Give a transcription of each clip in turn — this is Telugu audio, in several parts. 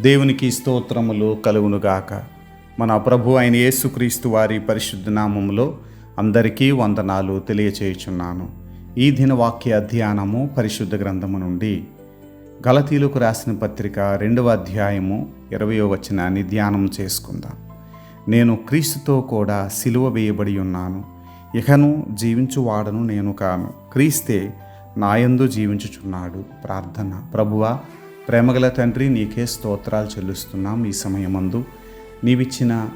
దేవునికి స్తోత్రములు కలుగునుగాక. మన ప్రభు అయిన యేసుక్రీస్తు వారి పరిశుద్ధ నామములో అందరికీ వందనాలు తెలియచేయుచున్నాను. ఈ దిన వాక్య ధ్యానము పరిశుద్ధ గ్రంథము నుండి గలతీలకు రాసిన పత్రిక రెండవ అధ్యాయము ఇరవయో వచనాన్ని ధ్యానం చేసుకుందాం. నేను క్రీస్తుతో కూడా సిలువ వేయబడి ఉన్నాను. ఇకను జీవించువాడను నేను కాను. క్రీస్తే నాయందు జీవించుచున్నాడు. ప్రార్థన. ప్రభువా ప్రేమగల తండ్రి నీకే స్తోత్రాలు చెల్లిస్తున్నాం ఈ సమయమందు. నీవిచ్చిన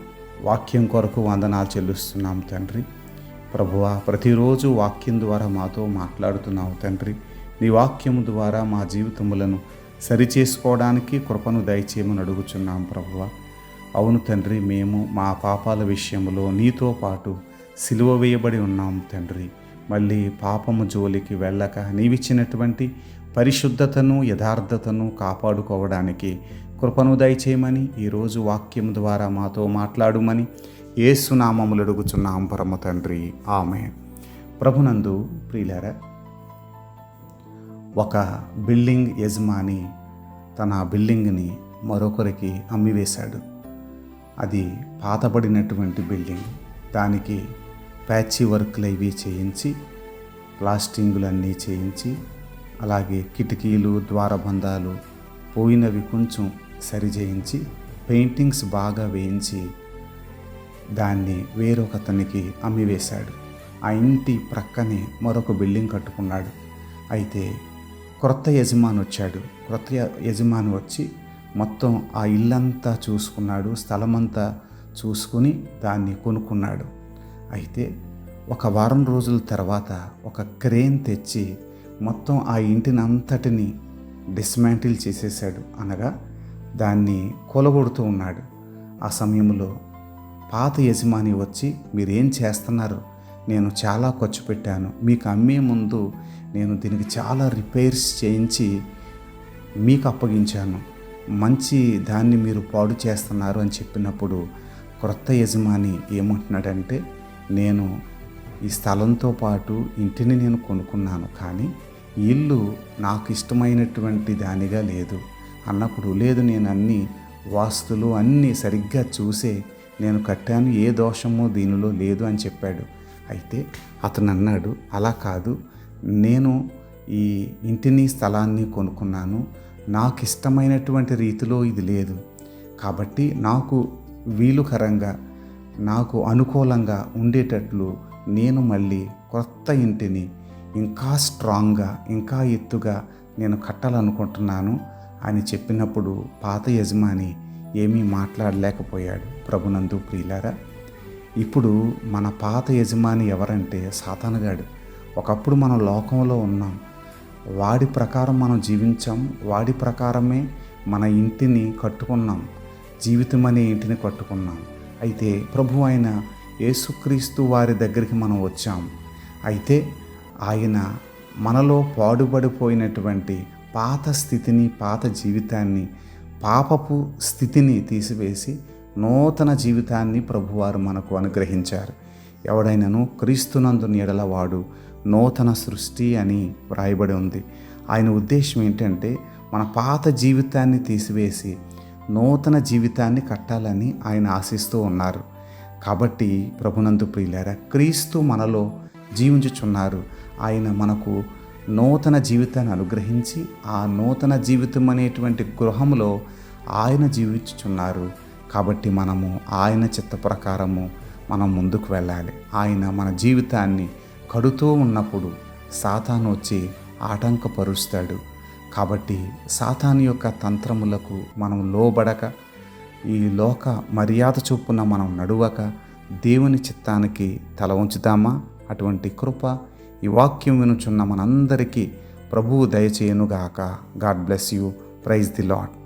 వాక్యం కొరకు వందనాలు చెల్లిస్తున్నాం తండ్రి. ప్రభువా ప్రతిరోజు వాక్యం ద్వారా మాతో మాట్లాడుతున్నావు తండ్రి. నీ వాక్యం ద్వారా మా జీవితములను సరిచేసుకోవడానికి కృపను దయచేయమని అడుగుచున్నాం ప్రభువ. అవును తండ్రి మేము మా పాపాల విషయంలో నీతో పాటు సిలువ వేయబడి ఉన్నాం తండ్రి. మళ్ళీ పాపము జోలికి వెళ్ళక నీవిచ్చినటువంటి పరిశుద్ధతను యథార్థతను కాపాడుకోవడానికి కృపను దయచేయమని ఈరోజు వాక్యం ద్వారా మాతో మాట్లాడుమని ఏసునామములు అడుగుచున్నాం పరమ తండ్రి. ఆమె ప్రభునందు ప్రియులారా ఒక బిల్డింగ్ యజమాని తన బిల్డింగ్ని మరొకరికి అమ్మివేశాడు. అది పాతబడినటువంటి బిల్డింగ్. దానికి ప్యాచీ వర్క్లు ఇవి చేయించి ప్లాస్టింగులన్నీ చేయించి అలాగే కిటికీలు ద్వారబంధాలు పోయినవి కొంచెం సరిచేయించి పెయింటింగ్స్ బాగా వేయించి దాన్ని వేరొకతనికి అమ్మివేశాడు. ఆ ఇంటి ప్రక్కనే మరొక బిల్డింగ్ కట్టుకున్నాడు. అయితే క్రొత్త యజమాని వచ్చాడు. క్రొత్త యజమాని వచ్చి మొత్తం ఆ ఇల్లంతా చూసుకున్నాడు. స్థలమంతా చూసుకుని దాన్ని కొనుక్కున్నాడు. అయితే ఒక వారం రోజుల తర్వాత ఒక క్రేన్ తెచ్చి మొత్తం ఆ ఇంటిని అంతటిని డిస్మాంటిల్ చేసేసాడు అనగా దాన్ని కొలగొడుతూ ఉన్నాడు. ఆ సమయంలో పాత యజమాని వచ్చి మీరేం చేస్తున్నారు? నేను చాలా ఖర్చు పెట్టాను. మీకు అమ్మే ముందు నేను దీనికి చాలా రిపేర్స్ చేయించి మీకు అప్పగించాను. మంచి దాన్ని మీరు పాడు చేస్తున్నారు అని చెప్పినప్పుడు క్రొత్త యజమాని ఏమంటున్నాడంటే నేను ఈ స్థలంతో పాటు ఇంటిని నేను కొనుక్కున్నాను. కానీ ఈ ఇల్లు నాకు ఇష్టమైనటువంటి దానిగా లేదు. అన్నప్పుడు లేదు నేను అన్ని వాస్తులు అన్నీ సరిగ్గా చూసే నేను కట్టాను ఏ దోషమో దీనిలో లేదు అని చెప్పాడు. అయితే అతను అన్నాడు అలా కాదు. నేను ఈ ఇంటిని స్థలాన్ని కొనుక్కున్నాను. నాకు ఇష్టమైనటువంటి రీతిలో ఇది లేదు. కాబట్టి నాకు వీలుకరంగా నాకు అనుకూలంగా ఉండేటట్లు నేను మళ్ళీ కొత్త ఇంటిని ఇంకా స్ట్రాంగ్గా ఇంకా ఎత్తుగా నేను కట్టాలనుకుంటున్నాను అని చెప్పినప్పుడు పాత యజమాని ఏమీ మాట్లాడలేకపోయాడు ప్రభునందు ప్రియులారా. ఇప్పుడు మన పాత యజమాని ఎవరంటే సాతానగాడు. ఒకప్పుడు మనం లోకంలో ఉన్నాం. వాడి ప్రకారం మనం జీవించాం. వాడి ప్రకారమే మన ఇంటిని కట్టుకున్నాం. జీవితం అనే ఇంటిని కట్టుకున్నాం. అయితే ప్రభు అయిన యేసుక్రీస్తు వారి దగ్గరికి మనం వచ్చాం. అయితే ఆయన మనలో పాడుబడిపోయినటువంటి పాత స్థితిని పాత జీవితాన్ని పాపపు స్థితిని తీసివేసి నూతన జీవితాన్ని ప్రభువారు మనకు అనుగ్రహించారు. ఎవడైనను క్రీస్తునందు నీడలవాడు నూతన సృష్టి అని వ్రాయబడి ఉంది. ఆయన ఉద్దేశం ఏంటంటే మన పాత జీవితాన్ని తీసివేసి నూతన జీవితాన్ని కట్టాలని ఆయన ఆశిస్తూ ఉన్నారు. కాబట్టి ప్రభునందు ప్రియులారా క్రీస్తు మనలో జీవించుచున్నారు. ఆయన మనకు నూతన జీవితాన్ని అనుగ్రహించి ఆ నూతన జీవితం అనేటువంటి గృహంలో ఆయన జీవించుచున్నారు. కాబట్టి మనము ఆయన చిత్త ప్రకారము మనం ముందుకు వెళ్ళాలి. ఆయన మన జీవితాన్ని కడుతూ ఉన్నప్పుడు సాతాను వచ్చి ఆటంకపరుస్తాడు. కాబట్టి సాతాను యొక్క తంత్రములకు మనం లోబడక ఈ లోక మర్యాద చొప్పున మనం నడువక దేవుని చిత్తానికి తల ఉంచుతామా అటువంటి కృప ఈ వాక్యం వినుచున్న మనందరికీ ప్రభువు దయచేయనుగాక. God bless you. Praise the Lord